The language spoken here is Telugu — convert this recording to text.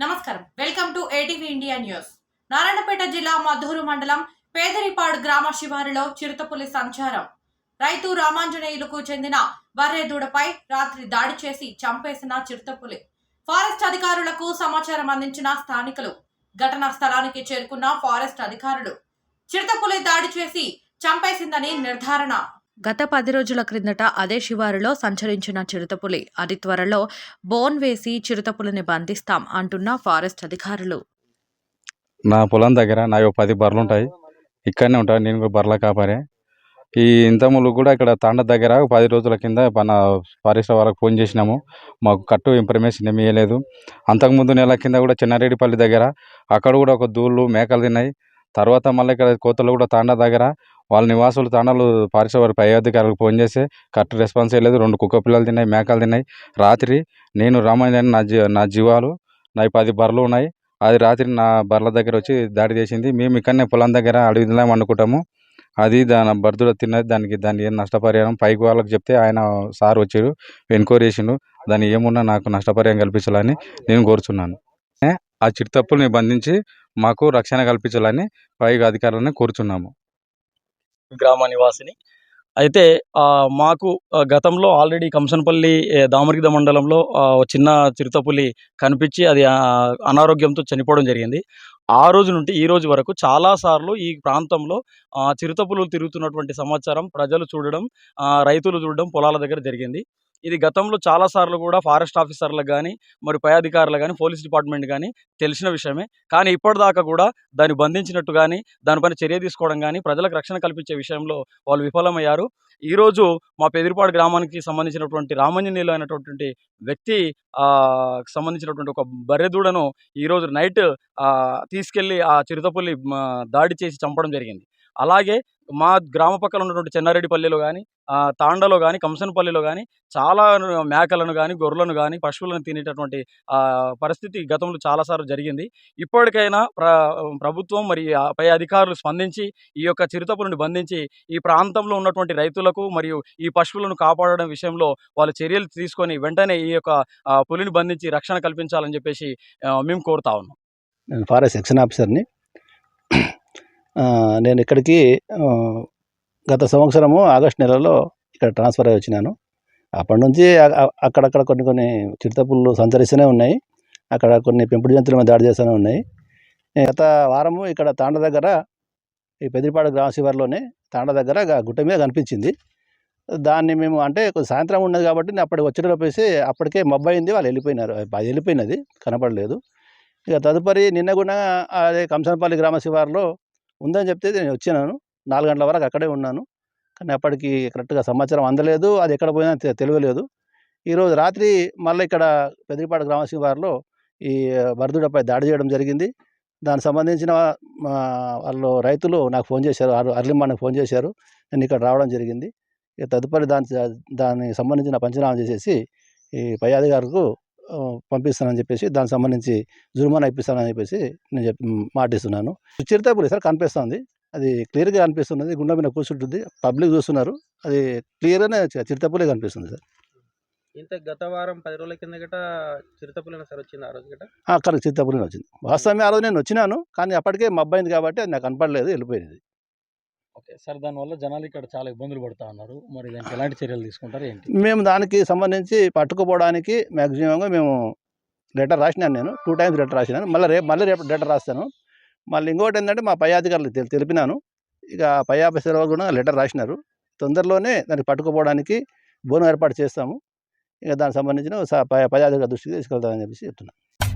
నమస్కారం. Welcome to ATV India news Narayanpet జిల్లా మధూరు మండలం పేదరిపాడు గ్రామ శివారులో చిరుతపులి సంచారం. రైతు రామాంజనేయులకు చెందిన బర్రె దూడపై రాత్రి దాడి చేసి చంపేసిన చిరుతపులి. ఫారెస్ట్ అధికారులకు సమాచారం అందించిన స్థానికులు. ఘటనా స్థలానికి చేరుకున్న ఫారెస్ట్ అధికారులు. చిరుతపులి దాడి చేసి చంపేసిందని నిర్ధారణ గత పది రోజుల క్రిందట అదే శివారులో సంచరించిన చిరుతపులి అతి త్వరలో బోన్ వేసి చిరుతపులిని బంధిస్తాం అంటున్న ఫారెస్ట్ అధికారులు. నా పొలం దగ్గర నా పది బర్రెలు ఉంటాయి. ఇక్కడనే ఉంటాయి. నేను కూడా బర్రెల కాపరే. ఈ ఇంతములు కూడా ఇక్కడ తాండ దగ్గర పది రోజుల కింద మన ఫారెస్ట్ వాళ్ళకి ఫోన్ చేసినాము. మాకు కట్టు ఇన్ఫర్మేషన్ ఏమి ఇవ్వలేదు అంతకుముందు నెల కింద కూడా చిన్నారెడ్డిపల్లి దగ్గర అక్కడ కూడా ఒక దూళ్ళు మేకలు తిన్నాయి. తర్వాత మళ్ళీ ఇక్కడ కోతలు కూడా తాండా దగ్గర వాళ్ళ నివాసులు తండాలు ఫారెస్ట్ పై అధికారులకు ఫోన్ చేసి కరెక్ట్ రెస్పాన్స్ ఇవ్వలేదు రెండు కుక్క పిల్లలు తిన్నాయి మేకలు తిన్నాయి. రాత్రి నేను రామాయణ నా జీ నా జీవాలు నా పది బర్రెలు ఉన్నాయి. అది రాత్రి నా బర్రెల దగ్గర వచ్చి దాడి చేసింది. మేము ఇక్కడనే పొలం దగ్గర అడవిలో వండుకుంటాము అది దాని బర్దులో తిన్నది దానికి దాని ఏం నష్టపరిహారం? పైకి వాళ్ళకి చెప్తే ఆయన సార్ వచ్చారు ఎంక్వైరీ చేసిండు. దాన్ని ఏమున్నా నాకు నష్టపరిహారం కల్పించాలని నేను కోరుచున్నాను. ఆ చిరుతప్పుల్ని బంధించి మాకు రక్షణ కల్పించాలని పై అధికారులను కోరుచున్నాము. గ్రామ నివాసిని. అయితే మాకు గతంలో ఆల్రెడీ కంసనపల్లి దామరిగిద మండలంలో చిన్న చిరుతపులి కనిపించి అది అనారోగ్యంతో చనిపోవడం జరిగింది. ఆ రోజు నుండి ఈ రోజు వరకు చాలాసార్లు ఈ ప్రాంతంలో చిరుతపులు తిరుగుతున్నటువంటి సమాచారం ప్రజలు చూడడం రైతులు చూడడం పొలాల దగ్గర జరిగింది. ఇది గతంలో చాలాసార్లు కూడా ఫారెస్ట్ ఆఫీసర్లకు కానీ మరి పై అధికారులు కానీ పోలీస్ డిపార్ట్మెంట్ కానీ తెలిసిన విషయమే. కానీ ఇప్పటిదాకా కూడా దాన్ని బంధించినట్టు కానీ దానిపైన చర్య తీసుకోవడం కానీ ప్రజలకు రక్షణ కల్పించే విషయంలో వాళ్ళు విఫలమయ్యారు. ఈరోజు మా పెదిరిపాడు గ్రామానికి సంబంధించినటువంటి రామంజనీయులు అయినటువంటి వ్యక్తి సంబంధించినటువంటి ఒక బర్రెదూడను ఈరోజు నైట్ తీసుకెళ్ళి ఆ చిరుతపుల్లి దాడి చేసి చంపడం జరిగింది. అలాగే మా గ్రామ పక్కన ఉన్నటువంటి చెన్నారెడ్డిపల్లిలో కానీ తాండలో కానీ కంసనపల్లిలో కానీ చాలా మేకలను కానీ గొర్రెలను కానీ పశువులను తినేటటువంటి పరిస్థితి గతంలో చాలాసార్లు జరిగింది. ఇప్పటికైనా ప్ర ప్రభుత్వం మరి పై అధికారులు స్పందించి ఈ యొక్క చిరుతపులను బంధించి ఈ ప్రాంతంలో ఉన్నటువంటి రైతులకు మరియు ఈ పశువులను కాపాడడం విషయంలో వాళ్ళు చర్యలు తీసుకొని వెంటనే ఈ యొక్క పులిని బంధించి రక్షణ కల్పించాలని చెప్పేసి మేము కోరుతా ఉన్నాం. నేను ఫారెస్ట్ సెక్షన్ ఆఫీసర్ని నేను ఇక్కడికి గత సంవత్సరము ఆగస్ట్ నెలలో ఇక్కడ ట్రాన్స్ఫర్ అయ్యి వచ్చినాను. అప్పటి నుంచి అక్కడక్కడ కొన్ని కొన్ని చిరుతపుళ్ళు సంచరిస్తూనే ఉన్నాయి. అక్కడ కొన్ని పెంపుడు జంతువుల మీద దాడి చేస్తూనే ఉన్నాయి. గత వారము ఇక్కడ తాండ దగ్గర ఈ పెదిరిపాడు గ్రామ శివార్లోనే తాండ దగ్గర గుట్ట మీద కనిపించింది. దాన్ని మేము అంటే సాయంత్రం ఉన్నది కాబట్టి నేను అప్పటికి వచ్చేటప్పేసి అప్పటికే మబ్బయింది వాళ్ళు వెళ్ళిపోయినారు. అది వెళ్ళిపోయినది. కనపడలేదు. ఇక తదుపరి నిన్న కూడా అదే కంసనపల్లి గ్రామ శివారులో ఉందని చెప్తే నేను వచ్చినాను. నాలుగు గంటల వరకు అక్కడే ఉన్నాను. కానీ అప్పటికి కరెక్ట్గా సమాచారం అందలేదు. అది ఎక్కడ పోయినా తెలియలేదు. ఈరోజు రాత్రి మళ్ళీ ఇక్కడ పెదిరిపాడు గ్రామ శివారులో ఈ వరదుడపై దాడి చేయడం జరిగింది. దానికి సంబంధించిన మా వాళ్ళు రైతులు నాకు ఫోన్ చేశారు. అర్- అర్లీ మార్నింగ్ ఫోన్ చేశారు. నేను ఇక్కడ రావడం జరిగింది. ఇక తదుపరి దాని దానికి సంబంధించిన పంచనామా చేసేసి ఈ పై అధికారులకు పంపిస్తానని చెప్పేసి దానికి సంబంధించి జుర్మానా ఇప్పిస్తానని చెప్పేసి నేను చెప్ మాటిస్తున్నాను. చిరుతపులి సార్ కనిపిస్తుంది. అది క్లియర్గా కనిపిస్తున్నది. గుండె మీద కూర్చుంటుంది. పబ్లిక్ చూస్తున్నారు. అది క్లియర్గానే చిరుతపులే కనిపిస్తుంది సార్. ఇంత గత వారం పది రోజుల కింద గట చిరుతపులిన సార్ వచ్చింది ఆ రోజు గట కరెక్ట్ చిరుతపులిని వచ్చింది. వాస్తవమే ఆ రోజు నేను వచ్చినాను. కానీ అప్పటికే మబ్బైంది కాబట్టి అది నాకు కనపడలేదు వెళ్ళిపోయింది. ఓకే. సార్ దానివల్ల జనాలు ఇక్కడ చాలా ఇబ్బందులు పడుతూ ఉన్నారు. మరి దానికి ఎలాంటి చర్యలు తీసుకుంటారు? ఏంటి? మేము దానికి సంబంధించి పట్టుకుపోవడానికి మ్యాక్సిమంగా మేము లెటర్ రాసినాను నేను. టూ టైమ్స్ లెటర్ రాసినాను. మళ్ళీ రేపు మళ్ళీ రేపు లెటర్ రాస్తాను. మళ్ళీ ఇంకోటి ఏంటంటే మా పై అధికారులు తెలి- తెలిపినాను. ఇక పై ఆఫీసర్ కూడా లెటర్ రాసినారు. తొందరలోనే దానికి పట్టుకుపోవడానికి బోనం ఏర్పాటు చేస్తాము. ఇక దానికి సంబంధించిన పై పై అధికారుల దృష్టికి తీసుకెళ్తామని చెప్పేసి చెప్తున్నాను